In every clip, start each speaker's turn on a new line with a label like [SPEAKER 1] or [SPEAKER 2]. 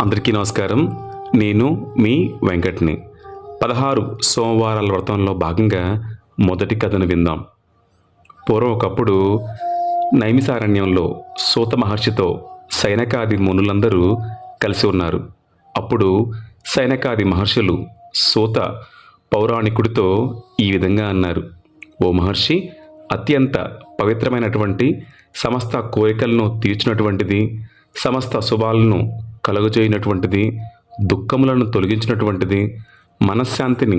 [SPEAKER 1] అందరికీ నమస్కారం. నేను మీ వెంకట్ని. పదహారు సోమవారాల వ్రతంలో భాగంగా మొదటి కథను విందాం. పూర్వం ఒకప్పుడు నైమిసారణ్యంలో సూత మహర్షితో సైనకాది మునులందరూ కలిసి ఉన్నారు. అప్పుడు సైనకాది మహర్షులు సూత పౌరాణికుడితో ఈ విధంగా అన్నారు. ఓ మహర్షి అత్యంత పవిత్రమైనటువంటి సమస్త కోరికలను తీర్చినటువంటిది సమస్త శుభాలను కలుగజేయనటువంటిది దుఃఖములను తొలగించినటువంటిది మనశ్శాంతిని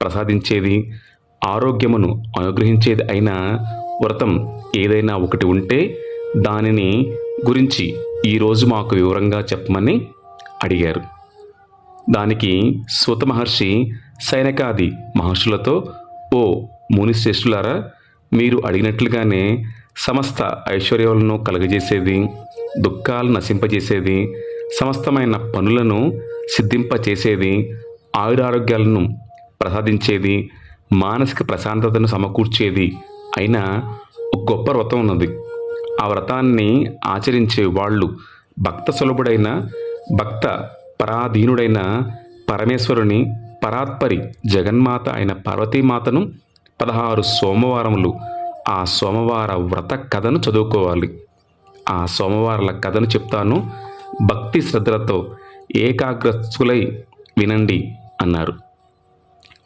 [SPEAKER 1] ప్రసాదించేది ఆరోగ్యమును అనుగ్రహించేది అయిన వ్రతం ఏదైనా ఒకటి ఉంటే దానిని గురించి ఈరోజు మాకు వివరంగా చెప్పమని అడిగారు. దానికి స్వత మహర్షి సైనకాది మహర్షులతో ఓ మునిశ్రేష్ఠులారా మీరు అడిగినట్లుగానే సమస్త ఐశ్వర్యాలను కలుగజేసేది దుఃఖాలు నశింపజేసేది సమస్తమైన పనులను సిద్ధింపచేసేది ఆయురారోగ్యాలను ప్రసాదించేది మానసిక ప్రశాంతతను సమకూర్చేది అయిన ఒక గొప్ప వ్రతం ఉన్నది. ఆ వ్రతాన్ని ఆచరించే వాళ్ళు భక్త సులభుడైన భక్త పరాధీనుడైన పరమేశ్వరుని పరాత్పరి జగన్మాత అయిన పార్వతీమాతను పదహారు సోమవారములు ఆ సోమవార వ్రత కథను చదువుకోవాలి. ఆ సోమవారాల కథను చెప్తాను. భక్తి శ్రద్ధలతో ఏకాగ్రస్తులై వినండి అన్నారు.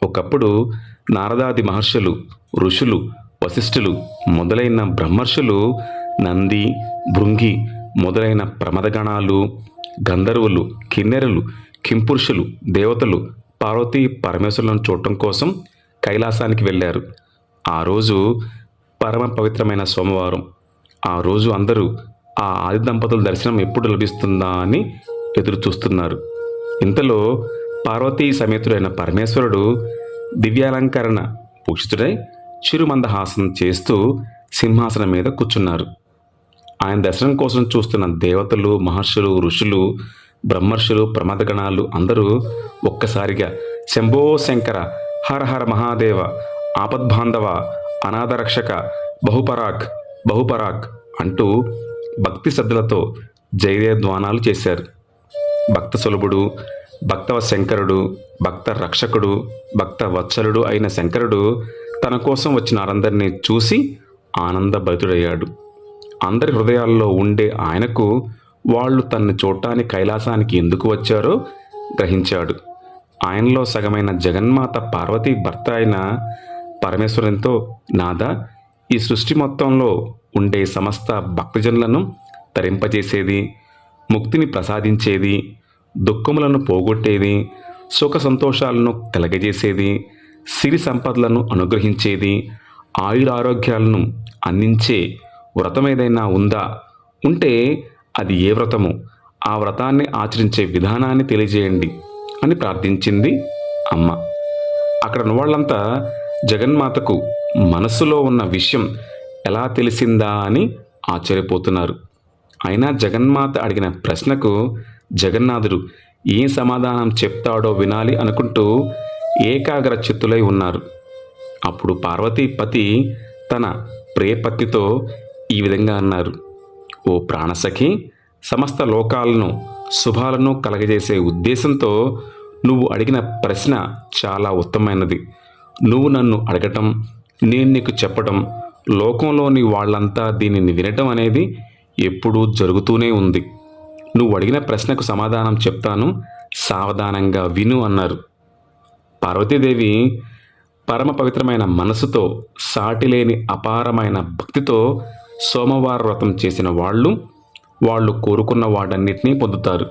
[SPEAKER 1] ఒకప్పుడు నారదాది మహర్షులు ఋషులు వశిష్ఠులు మొదలైన బ్రహ్మర్షులు నంది భృంగి మొదలైన ప్రమదగణాలు గంధర్వులు కిన్నెరలు కింపురుషులు దేవతలు పార్వతీ పరమేశ్వరులను చూడటం కోసం కైలాసానికి వెళ్ళారు. ఆ రోజు పరమ పవిత్రమైన సోమవారం. ఆ రోజు అందరూ ఆ ఆది దంపతుల దర్శనం ఎప్పుడు లభిస్తుందా అని ఎదురు చూస్తున్నారు. ఇంతలో పార్వతీ సమేతుడైన పరమేశ్వరుడు దివ్యాలంకరణ పూషితుడై చిరుమందహాసం చేస్తూ సింహాసనం మీద కూర్చున్నారు. ఆయన దర్శనం కోసం చూస్తున్న దేవతలు మహర్షులు ఋషులు బ్రహ్మర్షులు ప్రమదగణాలు అందరూ ఒక్కసారిగా శంభో శంకర హర హర మహాదేవ ఆపద్బాంధవ అనాథరక్షక బహుపరాక్ బహుపరాక్ అంటూ భక్తి శ్రద్ధలతో జయధ్వానాలు చేశారు. భక్త సులభుడు భక్తవ శంకరుడు భక్త రక్షకుడు భక్త వత్సలుడు అయిన శంకరుడు తన కోసం వచ్చిన వారందరినీ చూసి ఆనందభరితుడయ్యాడు అందరి హృదయాల్లో ఉండే ఆయనకు వాళ్ళు తన్ను చూడటానికి కైలాసానికి ఎందుకు వచ్చారో గ్రహించాడు. ఆయనలో సగమైన జగన్మాత పార్వతీ భర్త అయిన పరమేశ్వరునితో నాదా ఈ సృష్టి మొత్తంలో ఉండే సమస్త భక్తజనులను తరింపజేసేది ముక్తిని ప్రసాదించేది దుఃఖములను పోగొట్టేది సుఖ సంతోషాలను కలగజేసేది సిరి సంపదలను అనుగ్రహించేది ఆయురారోగ్యాలను అందించే వ్రతం ఏదైనా ఉందా? ఉంటే అది ఏ వ్రతము? ఆ వ్రతాన్ని ఆచరించే విధానాన్ని తెలియజేయండి అని ప్రార్థించింది అమ్మ. అక్కడ ఉన్న వాళ్ళంతా జగన్మాతకు మనస్సులో ఉన్న విషయం ఎలా తెలిసిందా అని ఆశ్చర్యపోతున్నారు. అయినా జగన్మాత అడిగిన ప్రశ్నకు జగన్నాథుడు ఏం సమాధానం చెప్తాడో వినాలి అనుకుంటూ ఏకాగ్ర చిత్తులై ఉన్నారు. అప్పుడు పార్వతీపతి తన ప్రియపత్తితో ఈ విధంగా అన్నారు. ఓ ప్రాణసఖి సమస్త లోకాలను శుభాలను కలగజేసే ఉద్దేశంతో నువ్వు అడిగిన ప్రశ్న చాలా ఉత్తమమైనది. నువ్వు నన్ను అడగటం నేను నీకు చెప్పటం లోకంలోని వాళ్ళంతా దీనిని వినటం అనేది ఎప్పుడూ జరుగుతూనే ఉంది. నువ్వు అడిగిన ప్రశ్నకు సమాధానం చెప్తాను సావధానంగా విను అన్నారు. పార్వతీదేవి పరమ పవిత్రమైన మనసుతో సాటిలేని అపారమైన భక్తితో సోమవార వ్రతం చేసిన వాళ్ళు వాళ్ళు కోరుకున్న వాటన్నిటినీ పొందుతారు.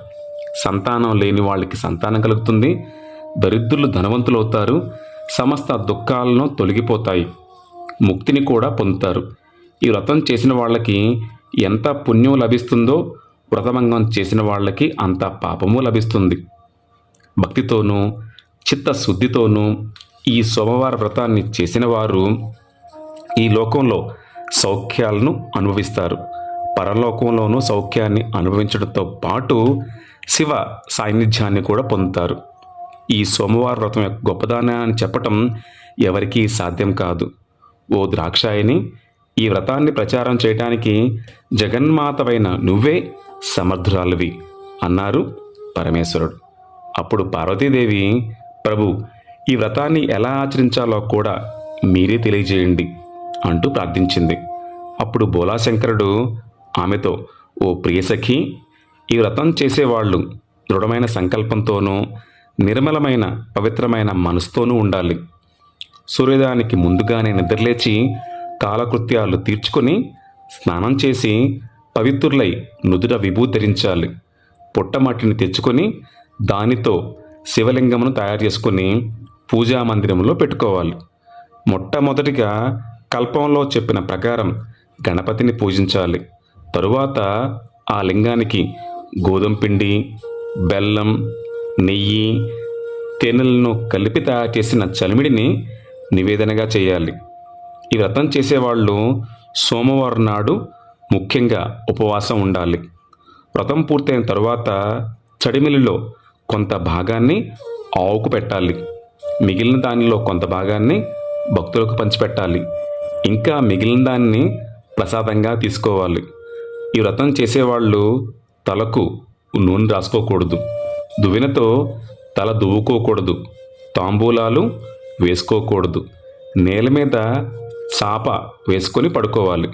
[SPEAKER 1] సంతానం లేని వాళ్ళకి సంతానం కలుగుతుంది దరిద్రులు ధనవంతులవుతారు సమస్త దుఃఖాలను తొలగిపోతాయి. ముక్తిని కూడా పొందుతారు. ఈ వ్రతం చేసిన వాళ్ళకి ఎంత పుణ్యం లభిస్తుందో వ్రతభంగం చేసిన వాళ్ళకి అంత పాపము లభిస్తుంది. భక్తితోనూ చిత్తశుద్ధితోనూ ఈ సోమవార వ్రతాన్ని చేసిన వారు ఈ లోకంలో సౌఖ్యాలను అనుభవిస్తారు. పరలోకంలోనూ సౌఖ్యాన్ని అనుభవించడంతో పాటు శివ సాన్నిధ్యాన్ని కూడా పొందుతారు. ఈ సోమవార వ్రతం యొక్క గొప్పదానాన్ని చెప్పటం ఎవరికీ సాధ్యం కాదు. ఓ ద్రాక్షాయని ఈ వ్రతాన్ని ప్రచారం చేయటానికి జగన్మాతవైన నువ్వే సమర్థురాలివి అన్నారు పరమేశ్వరుడు. అప్పుడు పార్వతీదేవి ప్రభు ఈ వ్రతాన్ని ఎలా ఆచరించాలో కూడా మీరే తెలియజేయండి అంటూ ప్రార్థించింది. అప్పుడు బోలాశంకరుడు ఆమెతో ఓ ప్రియసఖి ఈ వ్రతం చేసేవాళ్ళు దృఢమైన సంకల్పంతోనూ నిర్మలమైన పవిత్రమైన మనసుతోనూ ఉండాలి. సూర్యోదయానికి ముందుగానే నిద్రలేచి కాలకృత్యాలు తీర్చుకొని స్నానం చేసి పవిత్రులై నుదుట విభూతి ధరించాలి. పుట్టమట్టిని తెచ్చుకొని దానితో శివలింగమును తయారు చేసుకొని పూజా మందిరంలో పెట్టుకోవాలి. మొట్టమొదటిగా కల్పంలో చెప్పిన ప్రకారం గణపతిని పూజించాలి. తరువాత ఆ లింగానికి గోధుమ పిండి బెల్లం నెయ్యి తేనెలను కలిపి తయారు చేసిన చలిమిడిని నివేదనగా చేయాలి. ఈ వ్రతం చేసేవాళ్ళు సోమవారం నాడు ముఖ్యంగా ఉపవాసం ఉండాలి. వ్రతం పూర్తయిన తరువాత చడిమిలిలో కొంత భాగాన్ని ఆవుకు పెట్టాలి. మిగిలిన దానిలో కొంత భాగాన్ని భక్తులకు పంచిపెట్టాలి. ఇంకా మిగిలిన దాన్ని ప్రసాదంగా తీసుకోవాలి. ఈ వ్రతం చేసేవాళ్ళు తలకు నూనె రాసుకోకూడదు. దువ్వెనతో తల దువ్వుకోకూడదు. తాంబూలాలు వేసుకోకూడదు. నేల మీద చాప వేసుకొని పడుకోవాలి.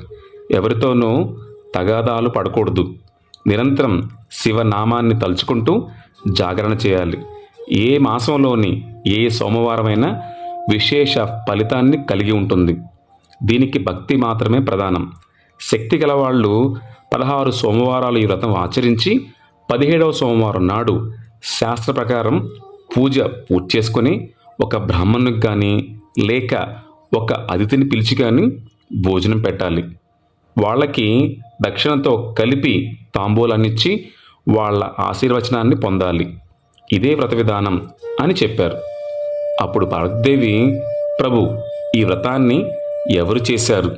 [SPEAKER 1] ఎవరితోనూ తగాదాలు పడకూడదు. నిరంతరం శివనామాన్ని తలుచుకుంటూ జాగరణ చేయాలి. ఏ మాసంలోని ఏ సోమవారమైనా విశేష ఫలితాన్ని కలిగి ఉంటుంది. దీనికి భక్తి మాత్రమే ప్రధానం. శక్తి గలవాళ్ళు పదహారు సోమవారాలు ఈ వ్రతం ఆచరించి పదిహేడవ సోమవారం నాడు శాస్త్ర ప్రకారం పూజ పూర్తి చేసుకొని ఒక బ్రాహ్మణునికి కానీ లేక ఒక అతిథిని పిలిచి కానీ భోజనం పెట్టాలి. వాళ్ళకి దక్షిణతో కలిపి తాంబూలాన్నిచ్చి వాళ్ళ ఆశీర్వచనాన్ని పొందాలి. ఇదే వ్రత విధానం అని చెప్పారు. అప్పుడు భారతదేవి ప్రభు ఈ వ్రతాన్ని ఎవరు చేశారు?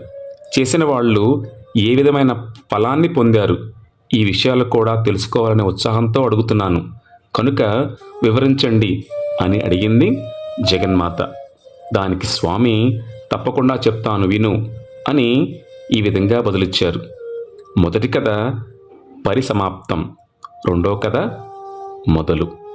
[SPEAKER 1] చేసిన వాళ్ళు ఏ విధమైన ఫలాన్ని పొందారు? ఈ విషయాలు కూడా తెలుసుకోవాలనే ఉత్సాహంతో అడుగుతున్నాను. కనుక వివరించండి అని అడిగింది. జగన్మాత. దానికి స్వామి తప్పకుండా చెప్తాను విను అని ఈ విధంగా బదులిచ్చారు. మొదటి కథ పరిసమాప్తం. రెండో కథ మొదలు.